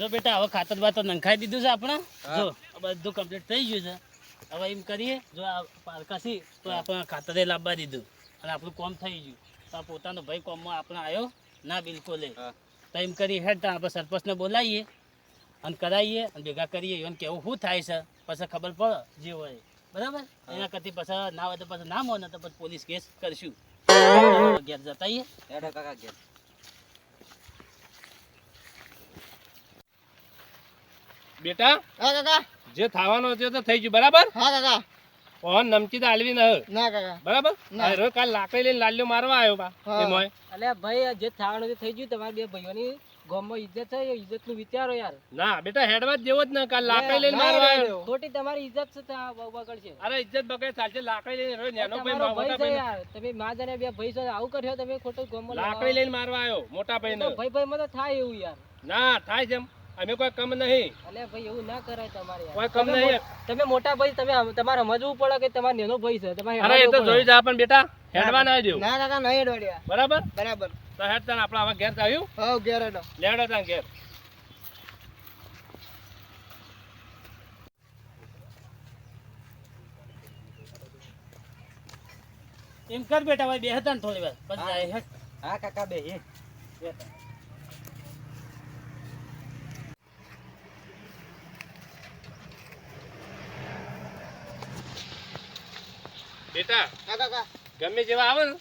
જો બેટા હવે ખાતર બાતર નંખાઈ દીધું છે આપણે. જો બધું કમ્પ્લીટ થઈ ગયું છે. હવે એમ કરીએ જો આ પારકાસી તો આપણે ખાતરે લાવવા દીધું. અને આપણું કોમ થઈ ગયું. તો આ પોતાનો ભાઈ કોમમાં આપણે આવ્યો ના બિલકુલ તો એમ કરીએ હેડ આપણે સરપંચને બોલાવીએ અને કરાવીએ અને ભેગા કરીએ. એને કેવું શું થાય છે પછી ખબર પડે જે હોય. બરાબર? એના કરતી પછી ના હોય તો પછી ના મોને તો પછી પોલીસ કેસ કરશું. ઘેર જતા આવીએ. કાકા ઘેર. બેટા હા કાકા. જે થવાનો હતું તો થઈ ગયું બરાબર? હા કાકા. ઓન નમચી તો આલવી ન ના કાકા. બરાબર? ના. આ કાલ લાકડી લઈને લાલ્યો મારવા આવ્યો બા એમાં એમાંય. ભાઈ જે થવાનું છે થઈ ગયું તમારા બે ભાઈઓની ગામમાં ઇજ્જત છે એ ઇજ્જતનું વિચારો યાર. ના બેટા હેડવા જેવો જ ને કાલ લાકડી લઈને મારવા આવ્યો. ખોટી તમારી ઇજ્જત છે ત્યાં બહુ બગડ છે. અરે ઇજ્જત બગડે ચાલશે લાકડી લઈને રહ્યો નેનો ભાઈ મોટા ભાઈ યાર તમે મા જાને બે ભાઈ છો આવું કર્યો તમે ખોટું ગામમાં લાકડી લઈને મારવા આવ્યો મોટા ભાઈ તો ભાઈ ભાઈ માં થાય એવું યાર. ના થાય છે એમ. અમે કોઈ કમ નહીં. અલે ભાઈ એવું ના કરાય તમારે કોઈ કમ નહીં. તમે મોટા ભાઈ તમે તમારે સમજવું પડે કે તમારે નેનો ભાઈ છે. તમારે અરે એ તો જોઈ જા પણ બેટા. હેડવા ના દેવું ના કાકા નહીં હેડવાડ્યા બરાબર? બરાબર. તો હેડ તને આપણે હવે ઘેર આવ્યું? હા ઘેર હેડો. લેડો તને ઘેર. એમ કર બેટા ભાઈ બે હતા ને થોડી વાર. પછી હા. કાકા બે એ બેટા હા કાકા ગમે જેવા આવે ને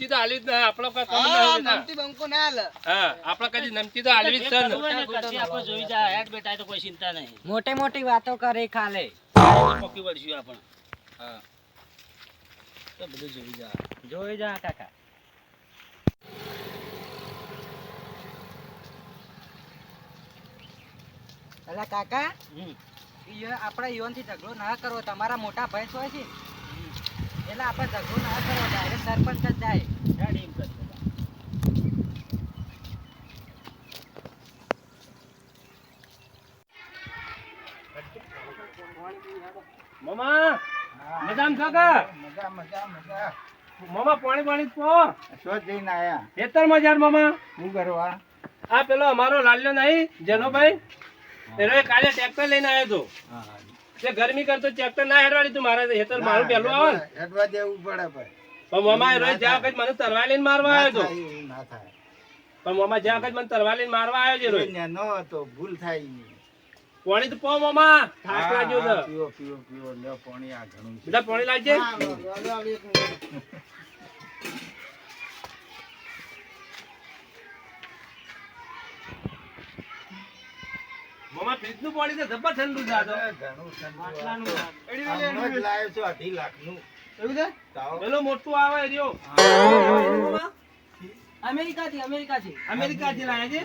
તો હાલી જ ના આપણો કોઈ કમ નમતી બંકો ના હાલ. હા આપણે કદી નમચી તો હાલવી જ છે ને. આપણે જોઈ જાય હેડ બેટા તો કોઈ ચિંતા નહીં. મોટી મોટી વાતો કરે ખાલે. પોકી વળશું આપણે. હા. તો બધું જોઈ જા. જોઈ જા કાકા. અલા કાકા હમ. આપણે ઈવનથી ઝઘડો ના કરવો તમારા મોટા ભાઈ હોય છે. એટલે આપણે ઝઘડો ના કરવો ડાયરેક્ટ સરપંચ જ જાય. હેડ એમ કર મામા મજામ છો કે? મજા મજા મજા મામા પાણી પાણી પો. શું જઈને આયા? ખેતરમાં જાર મામા? શું કરવા? આ પેલો અમારો લાલ્યો નહીં જેનોભાઈ એનો કાલે ટ્રેક્ટર લઈને આવ્યો હતો. ગરમી કરતો ટ્રેક્ટર ના હેડવાડી તું મારા હેતર મારું પેલું આવે. હેડવા દેવું પડે ભાઈ. પણ મામા રોજ જ્યાં વખત મને તરવા લઈને મારવા આવ્યો તો. ના થાય. પણ મામા જ્યાં વખત મને તરવા લઈને મારવા આવ્યો છે રોજ. નો હતો ભૂલ થાય પાણી તો પો મામા. થાક હા, લાગ્યો છે પીઓ પીઓ પીવો લ્યો પાણી આ ઘણું બધા પાણી લાગજે. પાણી તો ઠંડુ છે આ તો. ઘણું ઠંડુ. પેલો મોટું આવે અમેરિકા થી અમેરિકા થી અમેરિકાથી લાયા છે?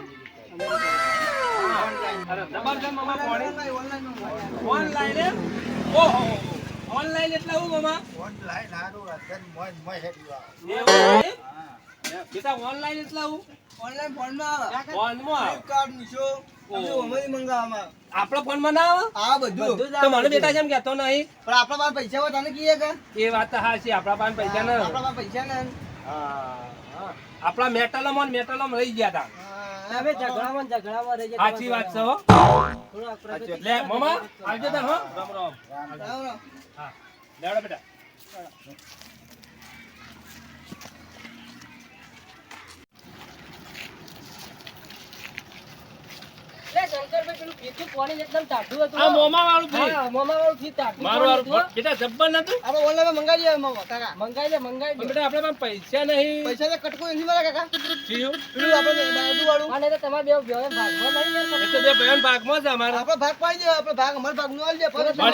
જબરજસ્ત મામા પાણી. ઓનલાઈન? ઓનલાઈન એટલે હું મામા? ઓનલાઈન હારું મોજ મોજ હેડ્યું આવે. હા. બેટા ઓનલાઈન એટલે હું ઓનલાઈન ફોનમાં આવે. ફોનમાં આવે. ફ્લિપકાર્ટ, મીશો, આપણા ફોનમાં ના આવે? આ બધું. તો મને બેટા છે એમ કેતો નહીં. પણ આપણા પાસે પૈસા હોય તને કીએ કે? એ વાત તો છે આપણા પાસે પૈસા ના આપણા પાસે પૈસા ને આપણા મેટલોમાં ને મેટલોમાં રહી ગયા હતા તમે ઝઘડામાં ઝઘડામાં રહી જાય સાચી વાત છે હો. લે મામા આવજો તા હો. રામ રામ. રામ રામ. હા. લેવડો બેટા. શંકરભાઈ પેલું કીધું પાણી એકદમ ટાઢું હતું. આ મોમા વાળું ભાઈ. હા, મોંમાં વાળું કીધું ટાઢું મારું વાળું બેટા જબ્બર નતું? આપણે ઓનલાઈન મંગાવી દઈએ મામા કાકા. મંગાઈ લે મંગાઈ લે બેટા આપણે પાસે પૈસા નહીં. પૈસા તો કટકો નથી મળે કાકા. જીવ પેલું આપણે બાજુ વાળું અને તો તમારે બે બે ભાગમાં નહીં એ તો બે બહેન ભાગમાં છે અમારા. આપણે ભાગ પાડી દે આપણે ભાગ અમારો ભાગ નો આલી દે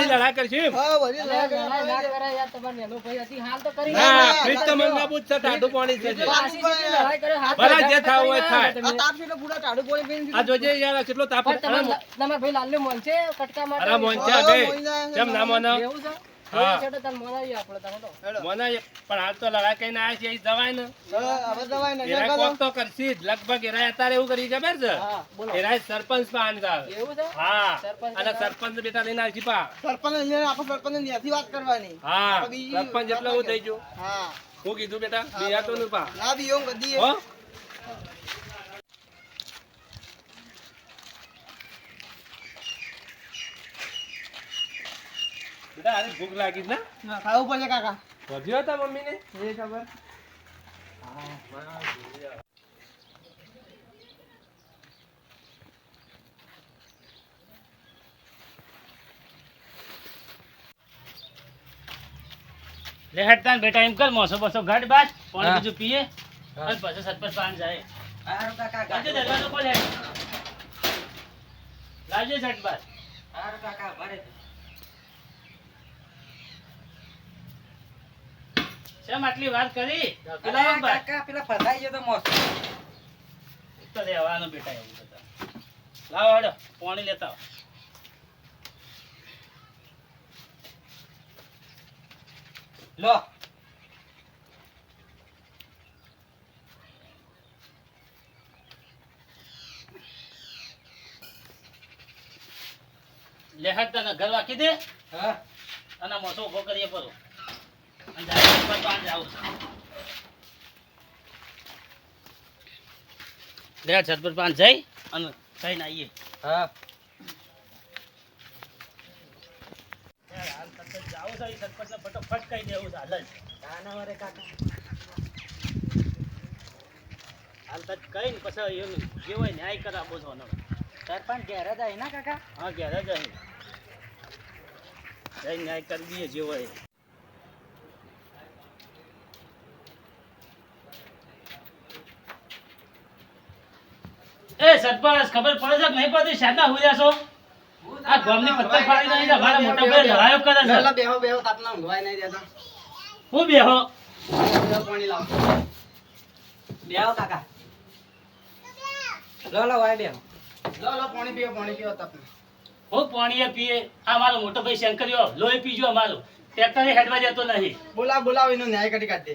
લડાઈ કરશું હા વળી લડાઈ લડાઈ ના કરાય યાર તમારે નેનો ભાઈ હતી હાલ તો કરી ના, ના ના, ફ્રીજ તો મંગાવું જ છે ટાઢું પાણી છે લડાઈ કરે, હાથ બરાબર, જે થાવું હોય થાય. તમે. આ તાપ છે પૂરા ટાઢું પાણી પીને આ જોજે યાર કેટલો તાપ તમારે અરે ભાઈ લાલ્યો મોન છે કટકા માટે? અરે મોન છે બે મોઈ જાય છે. કેમ ના મોનો. એવું છે? હા. હા છેટો તને મોનાવીએ આપણે તને તો. હેડો. પણ હાલ તો લડાઈ કઈ ના છે એ ને. હવે હવે દવાઈ નજર એરાય કોક તો. કરશી. લગભગ એરાય અત્યારે એવું કરી ખબર છે? હા સરપંચ આવે. એવું છે? હા. સરપંચ અને સરપંચ બેટા લઈને પા. સરપંચ ને આપણે સરપંચ ને ત્યાંથી વાત કરવાની. હા. સરપંચ એટલે હું થઈ ગયું. હા. હું કીધું બેટા? બિયા તો નું પા. ના બી એવું કદી હો? બેટા ભૂખ લાગી ને? ખાવું પડશે કાકા. વધ્યો હતા મમ્મીને? એ ખબર. લે હેડતા બેટા એમ કર મોસો બસો ઘટ બાદ પાણી. બીજું પીએ. અને પછી સરપંચ પાન જાય. હારું કાકા લાવજો દરવાજો ખોલે. હેડ ઝટ બાદ. હારું કાકા ભરે. શેમ આટલી વાત કરી? પેલા કાકા પેલા ફસાઈ ગયો તો મોસ તો રહેવાનું બેટા એવું બધા લાવો હેડો પાણી લેતા આવો. લો. લે હેડતા ને ઘર વાકી દે હા. અને મોસો ઊભો કરીએ પરો અને જાય સરપંચ પાન જાવું લે છતપુર પાંચ જઈ અને થઈને આવીએ હા જાવું ફટોફટ કહી દેવું છે હાલ જ. કાના વરે કાકા કઈ પછી એનું જે ન્યાય કરા એનો. સરપંચ ઘેર જ આવી ના કાકા હા ઘેર જ આવી ન્યાય કરી દઈએ જે એ. સરપંચ ખબર પડે છે? કે નહીં પડતી શાદા હુર્યા છો આ ગામની પત્તર ફાડી નહીં અમારા મોટા ભાઈ લડાયો કરે છે. બેહો બેહો તાપના ઊંઘવાય નહીં દેતા હું બેહો? પાણી લાવ. બેહો કાકા. લો લો વાય બેહો. લો લો પાણી પીઓ પાણી પીઓ તાપના. હું પાણીએ પીએ. આ મારો મોટો ભાઈ શંકરીઓ લોહી પીજો અમારો. ટ્રેક્ટરે હેડવા જતો નહીં બોલાવ બોલાવ એનો ન્યાય કરી કાઢ દે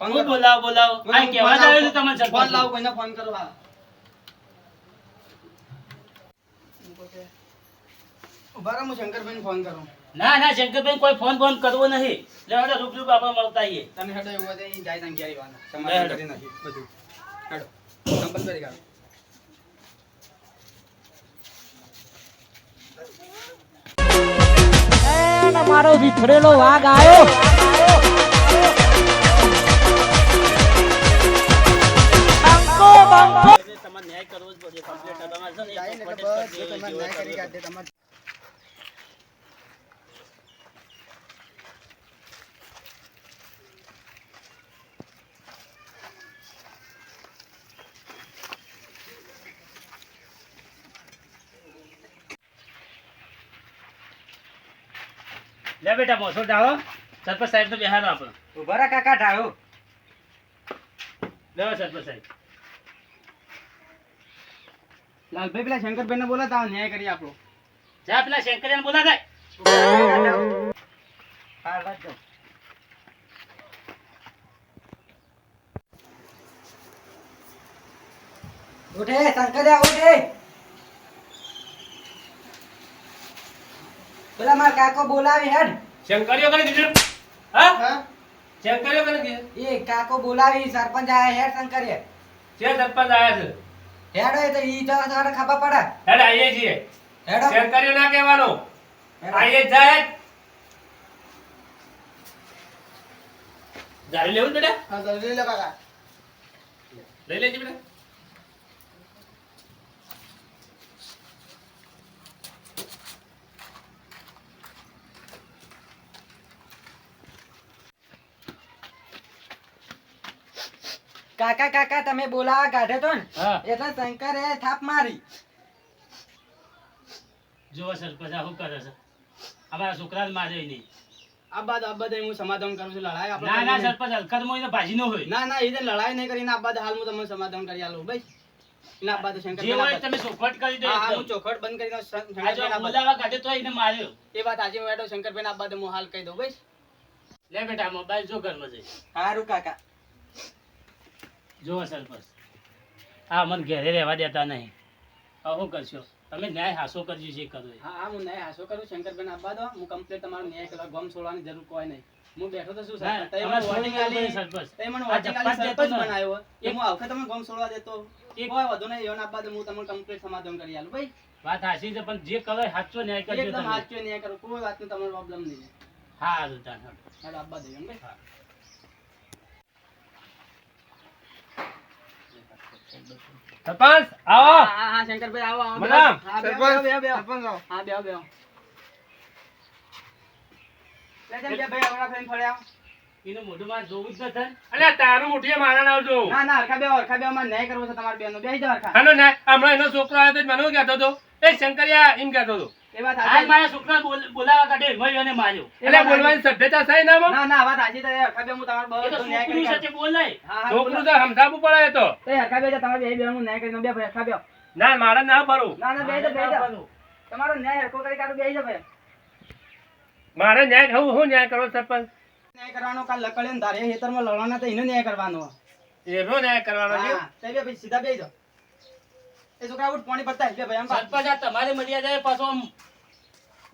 હું બોલાવ બોલાવો. આ કેવા કહેવા જ લાવો, આવ્યો છું તમને ફોન લાવ કોઈને ફોન કરો હા ઊભા હું શંકરભાઈને ફોન કરું. ના ના શંકરભાઈ કોઈ ફોન ફોન કરવો નહીં. લેવાડો રૂબરૂ બાપા મળતા આવીએ. તમે હેડો એવું હોય જાય ત્યાં ઘેરી વાના. હેડો. કરી નાખી બધું. હેડો. કંપલસરી કાઢો. મારો વિફરેલો વાઘ આવ્યો એટલે તમારે ન્યાય કરવો જ પડે કમ્પ્લીટ તમારે છે ને એટલે કરી તમારે ન્યાય કરી કાઢે તમારે. લે બેટા મોસો ડાળો સરપંચ સાહેબ તો બેહારો આપણો. ઊભા રહો કાકા ઢાળો લે સરપંચ સાહેબ. લાલભાઈ પેલા શંકરભાઈને બોલાતા આવો, ન્યાય કરી આપણો. જા પેલા શંકરિયાને બોલા થાય હા ઉઠે શંકરભાઈ ઉઠે. પેલા માર કાકો બોલાવી હેડ. શંકરિયો કરી દીધું. હા? હા? શંકરીઓ કરી દીધું. એ કાકો બોલાવી સરપંચ આયા હેડ શંકર્યા છે સરપંચ આયા છે. હેડો એ તો ઈ તો તમારે ખબર પડે. હેડ આઈએ છીએ. હેડો. શંકરિયો ના કહેવાનો. આઈએ જાય. જારી લેવું બેટા? હા લે લો કાકા લઈ લેજે બેટા. કાકા કાકા તમે બોલાવા કાઢે તો ને. એટલે શંકરે થાપ મારી. જુઓ સરપંચ આ શું કરે છે? અમારા છોકરા માર્યો નહીં. આ બાદ હું સમાધાન કરું છું લડાઈ આપણે ના ના હલકતમાં એને ભાજી ન હોય. ના ના એ લડાઈ નહીં કરીને આ બાદ હાલ હું તમને સમાધાન કરી આલું ભાઈ. એના બાદ શંકર જે હોય તમે ચોખટ કરી દો હા હા હું એકદમ. બંધ કરી દઉં બોલાવા કાઢે તો એને માર્યો એ વાત આજે હું હેડો શંકરભાઈ આ બાદ હું હાલ કહી દઉં ભાઈ. લે બેટા મોબાઈલ જો ઘરમાં જઈ. સારું કાકા. જુઓ સરપંચ. હા મને ઘેરે રહેવા દેતા નહીં. હવે શું કરશો? તમે ન્યાય હાસો કરજો જે કરો હા હા હું ન્યાય હાસો કરું શંકરભાઈ આપવા દો. હું કમ્પ્લેટ તમારો ન્યાય કરવા ગમ છોડવાની જરૂર કોઈ નહીં. હું બેઠો તો શું સાહેબ? તઈ મને warning આલી- સરપંચ. તમે મને આ આલી સરપંચ બનાવ્યો. એ હું આવખે તમે ગમ છોડવા દેતો. કોઈ વધુ નહીં એના બાદ હું તમને કમ્પ્લેટ સમાધાન કરી આલું. ભાઈ વાત હાસી છે પણ જે કરો સાચો ન્યાય કરજો એકદમ તમે. ન્યાય કરો કોઈ વાતનો તમારો પ્રોબ્લેમ નહીં. હા હારું તાન, હારું. આપવા એમ ભાઈ. સરપંચ આવો. હા હા શંકરભાઈ આવો આવો. મનામ. સરપંચ બે બેહો, બેહો, બેહો. સરપંચ આવો. હા બે એનો છોકરો આવ્યો તો મને કહેતો હતો? એ શંકરિયા એમ કહેતો હતો. એ વાત હાલ મારા છોકરા બોલાવા કાઢે ભાઈ એને માર્યો એટલે બોલવાની સભ્યતા થાય ના ના ના વાત સાચી છે હરખા હું તમારો એ ન્યાય કરી બોલાય. છોકરું તો પડે તો. એ બે તમારે બે બેન ન્યાય કરીને બે ભાઈ ના મારે ના ભરું. ના ના બેસી જાઓ, બેસી જાઓ. તમારો ન્યાય કરવું કરી કાઢો બેસી જાઓ ભાઈ. મારે ન્યાય હું હું ન્યાય કરવો સરપંચ? ન્યાય કરવાનો કાલ લકડે ને ધારે હેતરમાં લડવાના તો એનો ન્યાય કરવાનો. એનો ન્યાય કરવાનો છે? હા બે જાવ સીધા બેસી જાઓ. એ છોકરા ઉઠ પાણી પડતા બે ભાઈ આમ. સરપંચ આ તમારી મર્યાદા પાછો આમ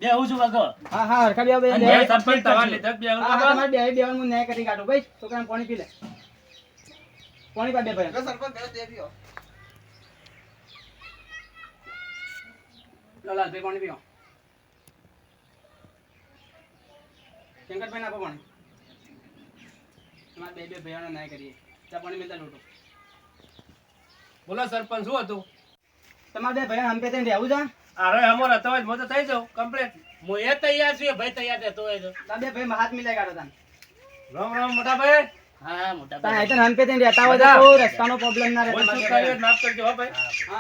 બેહું છું વગર. હા હા હરખા બે બે અને બે. બે સરપંચ તમારે લીધા બે હા, હા, તમારે બે બે હું ન્યાય કરી કાઢું. ભાઈ છોકરાને પાણી પી લે. પાણી પા બે ભાઈ. લો લાલભાઈ પાણી પીઓ. શંકરભાઈ નાખો પાણી. તમારે બે બે ભાઈઓનો ન્યાય કરીએ. ચા પાણી મિલતા લૂંટો. બોલો સરપંચ શું હતું? તમારે બે ભાઈ હંપે થઈને રહેવું છે? અરે અમો રહેતો હોય તો થઈ જાવ કમ્પ્લીટ હું એ તૈયાર છું એ ભાઈ તૈયાર રહેતો હોય તો તમે બે ભાઈ હાથ મિલાઈ કાઢો તાન. રામ રામ મોટા ભાઈ. હા મોટા ભાઈ. આઈતન હંપે થઈને રહેતા હોય તો. રસ્તાનો પ્રોબ્લેમ ના રહે તમારે કર્યું માફ કરજો હો ભાઈ.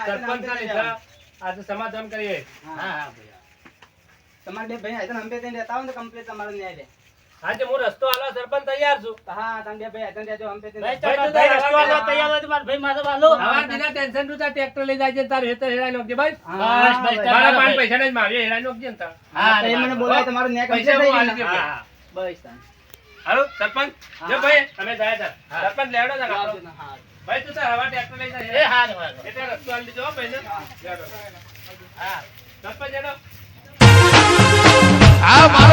સરપંચ હંપે લીધા આજે સમાધાન કરીએ. હા, હા હા ભાઈ. તમારે બે ભાઈ આઈતન હંપે થઈને રહેતા હોય ને તો કમ્પ્લીટ તમારો ન્યાય રહે. આજે હું રસ્તો આલો સરપંચ તૈયાર છું. તો હા તમે ભાઈ આઈતન જો થઈને ભાઈ રસ્તો આલો તૈયાર હોય માર ભાઈ માથે વાલો આવા બિના ટેન્શન તું તાર ટ્રેક્ટર લઈ જાય છે તાર હેતર હેરાઈ નોકજે ભાઈ. બસ, બસ, મારા પાંચ પૈસા ને મારે હેરાઈ નોકજે ને તાર. હા, તો એ મને બોલાય તમારો નેક પૈસા થઈ હું ગયો આલી દઉં. હા હા. બસ તાન. હાલો સરપંચ. જો ભાઈ અમે જાય તાર સરપંચ લેવડો તાર હા, હા. ભાઈ તું તાર હવા ટ્રેક્ટર લઈ એ જાય હા હા એટલે રસ્તો આલી દીધો ભાઈ ને. હા. સરપંચ હેડો. આ મારો